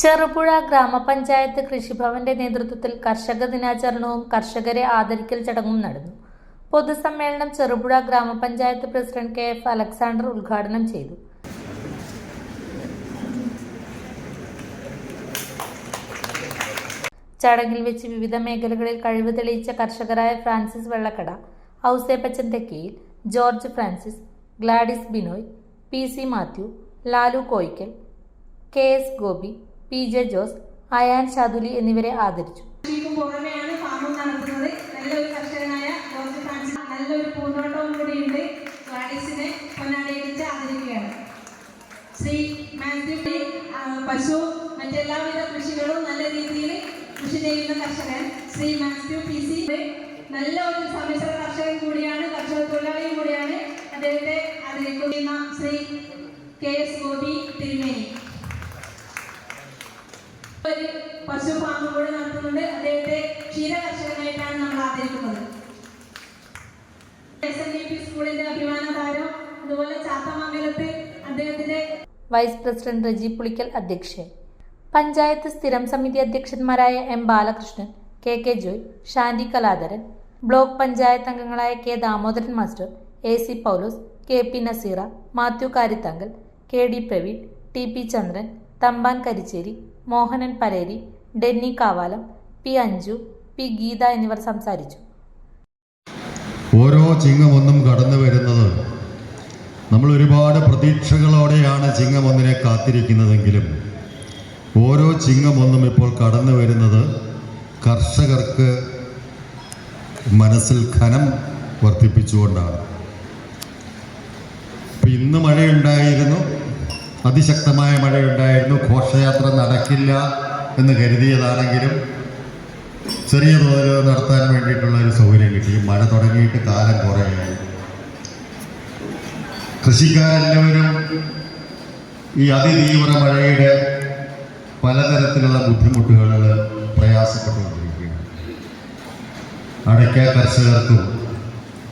ചെറുപുഴ ഗ്രാമപഞ്ചായത്ത് കൃഷിഭവന്റെ നേതൃത്വത്തിൽ കർഷക ദിനാചരണവും കർഷകരെ ആദരിക്കൽ ചടങ്ങും നടന്നു. പൊതുസമ്മേളനം ചെറുപുഴ ഗ്രാമപഞ്ചായത്ത് പ്രസിഡന്റ് കെ എഫ് അലക്സാണ്ടർ ഉദ്ഘാടനം ചെയ്തു. ചടങ്ങിൽ വെച്ച് വിവിധ മേഖലകളിൽ കഴിവ് തെളിയിച്ച കർഷകരായ Francis Vellakkada Ouseppachan Thekkayil George Francis Gladys Binoy P C Mathew Lalu Koickal K S Gopi P J Jose Ayan Shaduli എന്നിവരെ ആദരിച്ചു. നല്ലൊരു കൂടിയുണ്ട്. ശ്രീ മാത്യു പശു മറ്റെല്ലാവിധ കൃഷികളും നല്ല രീതിയിൽ കൃഷി ചെയ്യുന്ന കർഷകൻ ശ്രീ മാത്യു പി സി. നല്ല ഒരു സമ്മിശ്ര കർഷകൻ കൂടിയാണ് കർഷക തൊഴിലാളിയും കൂടിയാണ് അദ്ദേഹത്തെ ആദരിക്കുന്ന ശ്രീ കെ എസ് ഗോപി തിരുമേനി. ഒരു പശു ഫാമും കൂടെ നടത്തുന്നുണ്ട് അദ്ദേഹത്തെ ക്ഷീരകർഷകനായിട്ടാണ് നമ്മൾ ആദരിക്കുന്നത്. എസ് എൻ ഡി പി സ്കൂളിന്റെ അഭിമാന താരം അതുപോലെ ചാത്തമംഗലത്തെ അദ്ദേഹത്തിന്റെ വൈസ് പ്രസിഡന്റ് റജി പുളിക്കൽ അധ്യക്ഷൻ. പഞ്ചായത്ത് സ്ഥിരം സമിതി അധ്യക്ഷന്മാരായ M Balakrishnan K K Joy Shandy Kaladharan block panchayat അംഗങ്ങളായ K Damodaran master A C Poulose K P Nazeera Mathew Karithankal K D Praveen T P Chandran Thampan Karichery Mohanan Pareri Denny Kavalam P Anju P Geetha എന്നിവർ സംസാരിച്ചു. ഓരോ ചിങ്ങമൊന്നും കടന്നു വരുന്നത് നമ്മൾ ഒരുപാട് പ്രതീക്ഷകളോടെയാണ് ചിങ്ങമൊന്നിനെ കാത്തിരിക്കുന്നതെങ്കിലും ഓരോ ചിങ്ങമൊന്നും ഇപ്പോൾ കടന്നു വരുന്നത് കർഷകർക്ക് മനസ്സിൽ ഖനം വർദ്ധിപ്പിച്ചുകൊണ്ടാണ്. ഇപ്പം ഇന്ന് മഴയുണ്ടായിരുന്നു. അതിശക്തമായ മഴയുണ്ടായിരുന്നു. ഘോഷയാത്ര നടക്കില്ല എന്ന് കരുതിയതാണെങ്കിലും ചെറിയ തോതിൽ നടത്താൻ വേണ്ടിയിട്ടുള്ള ഒരു സൗകര്യം കിട്ടി. മഴ തുടങ്ങിയിട്ട് കാലം കുറയായി. കൃഷിക്കാരെല്ലാവരും ഈ അതിതീവ്ര മഴയുടെ പലതരത്തിലുള്ള ബുദ്ധിമുട്ടുകളിൽ പ്രയാസപ്പെട്ടുകൊണ്ടിരിക്കുകയാണ്. അടയ്ക്ക കർഷകർക്കും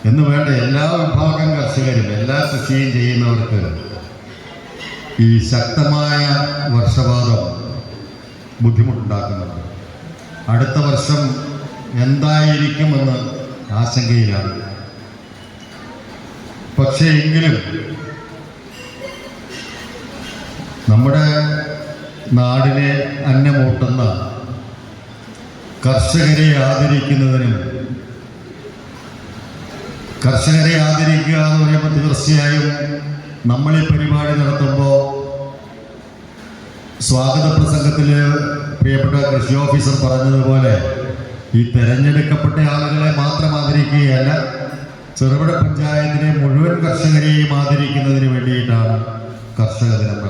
എന്ന് വേണ്ട എല്ലാ വിഭാഗം കർഷകരും എല്ലാ കൃഷിയും ചെയ്യുന്നവർക്ക് ഈ ശക്തമായ വർഷപാതം ബുദ്ധിമുട്ടുണ്ടാക്കുന്നുണ്ട് അടുത്ത വർഷം എന്തായിരിക്കുമെന്ന് ആശങ്കയിലാണ്. പക്ഷേ എങ്കിലും നമ്മുടെ നാടിനെ അന്നമൂട്ടുന്ന കർഷകരെ ആദരിക്കുന്നതിനും കർഷകരെ ആദരിക്കുക എന്ന് പറയുമ്പോൾ തീർച്ചയായും നമ്മൾ ഈ പരിപാടി നടത്തുമ്പോൾ സ്വാഗത പ്രസംഗത്തിൽ പ്രിയപ്പെട്ട കൃഷി ഓഫീസർ പറഞ്ഞതുപോലെ ഈ തെരഞ്ഞെടുക്കപ്പെട്ട ആളുകളെ മാത്രം ആദരിക്കുകയല്ല ചെറുപുഴ പഞ്ചായത്തിലെ മുഴുവൻ കർഷകരെയും ആദരിക്കുന്നതിന് വേണ്ടിയിട്ടാണ് കർഷക ദിനം